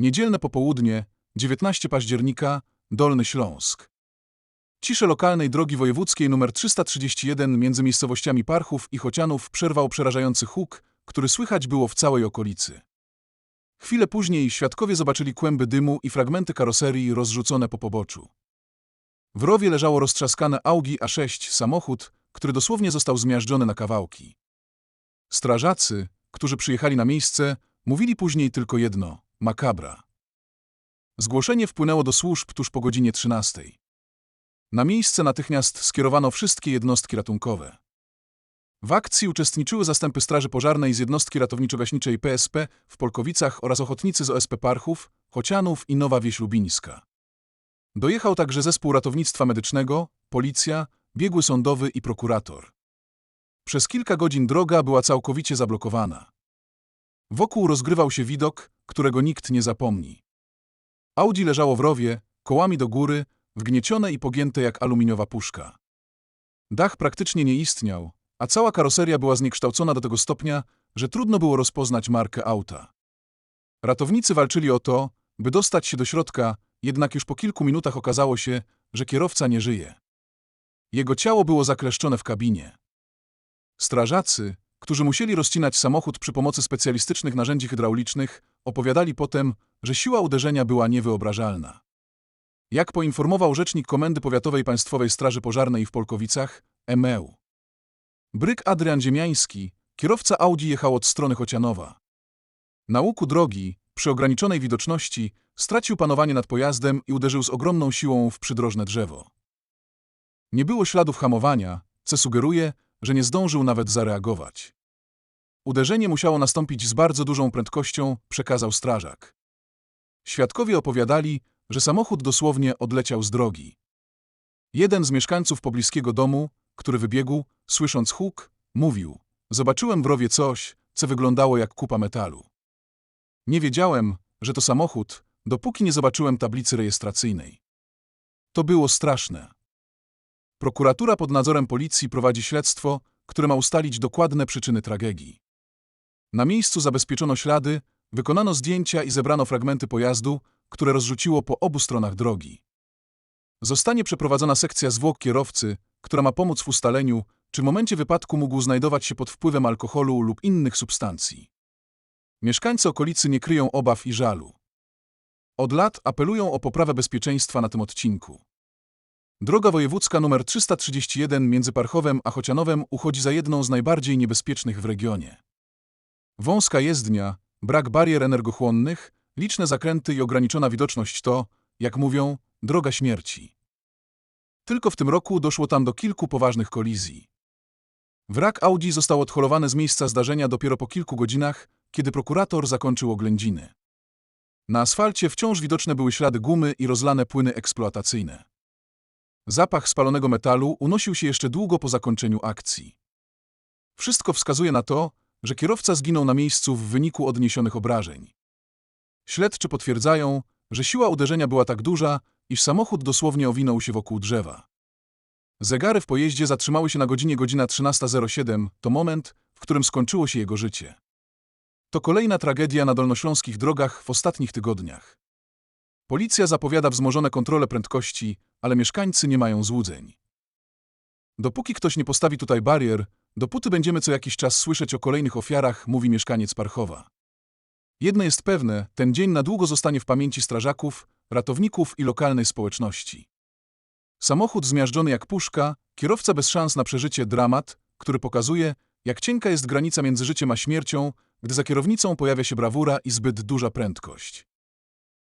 Niedzielne popołudnie, 19 października, Dolny Śląsk. Ciszę lokalnej drogi wojewódzkiej nr 331 między miejscowościami Parchów i Chocianów przerwał przerażający huk, który słychać było w całej okolicy. Chwilę później świadkowie zobaczyli kłęby dymu i fragmenty karoserii rozrzucone po poboczu. W rowie leżało roztrzaskane Augi A6 samochód, który dosłownie został zmiażdżony na kawałki. Strażacy, którzy przyjechali na miejsce, mówili później tylko jedno – makabra. Zgłoszenie wpłynęło do służb tuż po godzinie 13. Na miejsce natychmiast skierowano wszystkie jednostki ratunkowe. W akcji uczestniczyły zastępy Straży Pożarnej z jednostki ratowniczo-gaśniczej PSP w Polkowicach oraz ochotnicy z OSP Parchów, Chocianów i Nowa Wieś Lubińska. Dojechał także zespół ratownictwa medycznego, policja, biegły sądowy i prokurator. Przez kilka godzin droga była całkowicie zablokowana. Wokół rozgrywał się widok, którego nikt nie zapomni. Audi leżało w rowie, kołami do góry, wgniecione i pogięte jak aluminiowa puszka. Dach praktycznie nie istniał, a cała karoseria była zniekształcona do tego stopnia, że trudno było rozpoznać markę auta. Ratownicy walczyli o to, by dostać się do środka, jednak już po kilku minutach okazało się, że kierowca nie żyje. Jego ciało było zakleszczone w kabinie. Strażacy, którzy musieli rozcinać samochód przy pomocy specjalistycznych narzędzi hydraulicznych, opowiadali potem, że siła uderzenia była niewyobrażalna. Jak poinformował rzecznik Komendy Powiatowej Państwowej Straży Pożarnej w Polkowicach, MEU. Bryk Adrian Ziemiański, kierowca Audi jechał od strony Chocianowa. Na łuku drogi, przy ograniczonej widoczności, stracił panowanie nad pojazdem i uderzył z ogromną siłą w przydrożne drzewo. Nie było śladów hamowania, co sugeruje, że nie zdążył nawet zareagować. Uderzenie musiało nastąpić z bardzo dużą prędkością, przekazał strażak. Świadkowie opowiadali, że samochód dosłownie odleciał z drogi. Jeden z mieszkańców pobliskiego domu, który wybiegł, słysząc huk, mówił: Zobaczyłem w rowie coś, co wyglądało jak kupa metalu. Nie wiedziałem, że to samochód, dopóki nie zobaczyłem tablicy rejestracyjnej. To było straszne. Prokuratura pod nadzorem policji prowadzi śledztwo, które ma ustalić dokładne przyczyny tragedii. Na miejscu zabezpieczono ślady, wykonano zdjęcia i zebrano fragmenty pojazdu, które rozrzuciło po obu stronach drogi. Zostanie przeprowadzona sekcja zwłok kierowcy, która ma pomóc w ustaleniu, czy w momencie wypadku mógł znajdować się pod wpływem alkoholu lub innych substancji. Mieszkańcy okolicy nie kryją obaw i żalu. Od lat apelują o poprawę bezpieczeństwa na tym odcinku. Droga wojewódzka nr 331 między Parchowem a Chocianowem uchodzi za jedną z najbardziej niebezpiecznych w regionie. Wąska jezdnia, brak barier energochłonnych, liczne zakręty i ograniczona widoczność to, jak mówią, droga śmierci. Tylko w tym roku doszło tam do kilku poważnych kolizji. Wrak Audi został odholowany z miejsca zdarzenia dopiero po kilku godzinach, kiedy prokurator zakończył oględziny. Na asfalcie wciąż widoczne były ślady gumy i rozlane płyny eksploatacyjne. Zapach spalonego metalu unosił się jeszcze długo po zakończeniu akcji. Wszystko wskazuje na to, że kierowca zginął na miejscu w wyniku odniesionych obrażeń. Śledczy potwierdzają, że siła uderzenia była tak duża, iż samochód dosłownie owinął się wokół drzewa. Zegary w pojeździe zatrzymały się na godzinie godzina 13.07, to moment, w którym skończyło się jego życie. To kolejna tragedia na dolnośląskich drogach w ostatnich tygodniach. Policja zapowiada wzmożone kontrole prędkości, ale mieszkańcy nie mają złudzeń. Dopóki ktoś nie postawi tutaj barier, dopóty będziemy co jakiś czas słyszeć o kolejnych ofiarach, mówi mieszkaniec Parchowa. Jedno jest pewne, ten dzień na długo zostanie w pamięci strażaków, ratowników i lokalnej społeczności. Samochód zmiażdżony jak puszka, kierowca bez szans na przeżycie dramat, który pokazuje, jak cienka jest granica między życiem a śmiercią, gdy za kierownicą pojawia się brawura i zbyt duża prędkość.